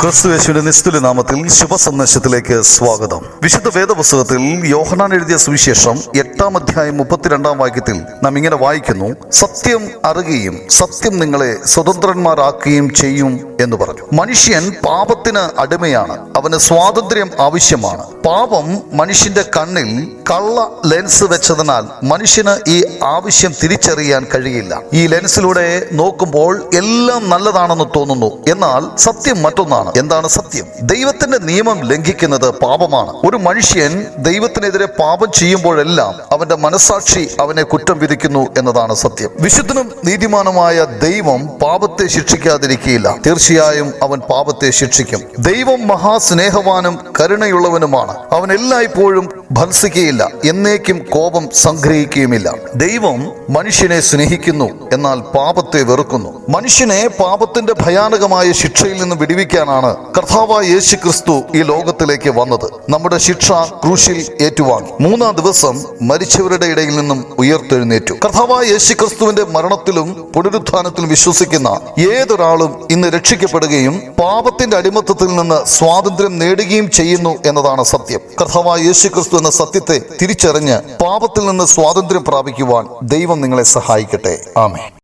ക്രിസ്തുയേശുവിന്റെ നിസ്തുല നാമത്തിൽ ശുഭസന്ദേശത്തിലേക്ക് സ്വാഗതം. വിശുദ്ധ വേദപുസ്തകത്തിൽ യോഹനാൻ എഴുതിയ സുവിശേഷം എട്ടാം അധ്യായം മുപ്പത്തിരണ്ടാം വാക്യത്തിൽ നാം ഇങ്ങനെ വായിക്കുന്നു സത്യം അറിയുകയും സത്യം നിങ്ങളെ സ്വതന്ത്രന്മാരാക്കുകയും ചെയ്യും എന്ന് പറഞ്ഞു. മനുഷ്യൻ പാപത്തിന് അടിമയാണ് അവന് സ്വാതന്ത്ര്യം ആവശ്യമാണ്. പാപം മനുഷ്യന്റെ കണ്ണിൽ കള്ള ലെൻസ് വെച്ചതിനാൽ മനുഷ്യന് ഈ ആവശ്യം തിരിച്ചറിയാൻ കഴിയില്ല. ഈ ലെൻസിലൂടെ നോക്കുമ്പോൾ എല്ലാം നല്ലതാണെന്ന് തോന്നുന്നു. എന്നാൽ സത്യം മറ്റൊന്നാണ്. എന്താണ് സത്യം? ദൈവത്തിന്റെ നിയമം ലംഘിക്കുന്നത് പാപമാണ്. ഒരു മനുഷ്യൻ ദൈവത്തിനെതിരെ പാപം ചെയ്യുമ്പോഴെല്ലാം അവന്റെ മനസാക്ഷി അവനെ കുറ്റം വിധിക്കുന്നു എന്നതാണ് സത്യം. വിശുദ്ധനും നീതിമാനുമായ ദൈവം പാപത്തെ ശിക്ഷിക്കാതിരിക്കുകയില്ല തീർച്ചയായും അവൻ പാപത്തെ ശിക്ഷിക്കും. ദൈവം മഹാസ്നേഹവാനും കരുണയുള്ളവനുമാണ്. അവൻ എല്ലായ്പ്പോഴും ഭത്സിക്കുകയില്ല എന്നേക്കും കോപം സംഗ്രഹിക്കുകയുമില്ല. ദൈവം മനുഷ്യനെ സ്നേഹിക്കുന്നു എന്നാൽ പാപത്തെ വെറുക്കുന്നു. മനുഷ്യനെ പാപത്തിന്റെ ഭയാനകമായ ശിക്ഷയിൽ നിന്ന് വിടിവിക്കാനാണ് കർത്താവ് യേശു ക്രിസ്തു ഈ ലോകത്തിലേക്ക് വന്നത്. നമ്മുടെ ശിക്ഷ ക്രൂശിൽ ഏറ്റുവാങ്ങി. മൂന്നാം ദിവസം മരിച്ചവരുടെ ഇടയിൽ നിന്നും ഉയർത്തെഴുന്നേറ്റു. കർത്താവ് യേശു ക്രിസ്തുവിന്റെ മരണത്തിലും പുനരുത്ഥാനത്തിലും വിശ്വസിക്കുന്ന ഏതൊരാളും ഇന്ന് രക്ഷിക്കപ്പെടുകയും പാപത്തിന്റെ അടിമത്തത്തിൽ നിന്ന് സ്വാതന്ത്ര്യം നേടുകയും ചെയ്യുന്നു എന്നതാണ് സത്യം. കർത്താവ് യേശു ക്രിസ്തു എന്ന സത്യത്തെ തിരിച്ചറിഞ്ഞ് പാപത്തിൽ നിന്ന് സ്വാതന്ത്ര്യം പ്രാപിക്കുവാൻ ദൈവം നിങ്ങളെ സഹായിക്കട്ടെ. ആമേ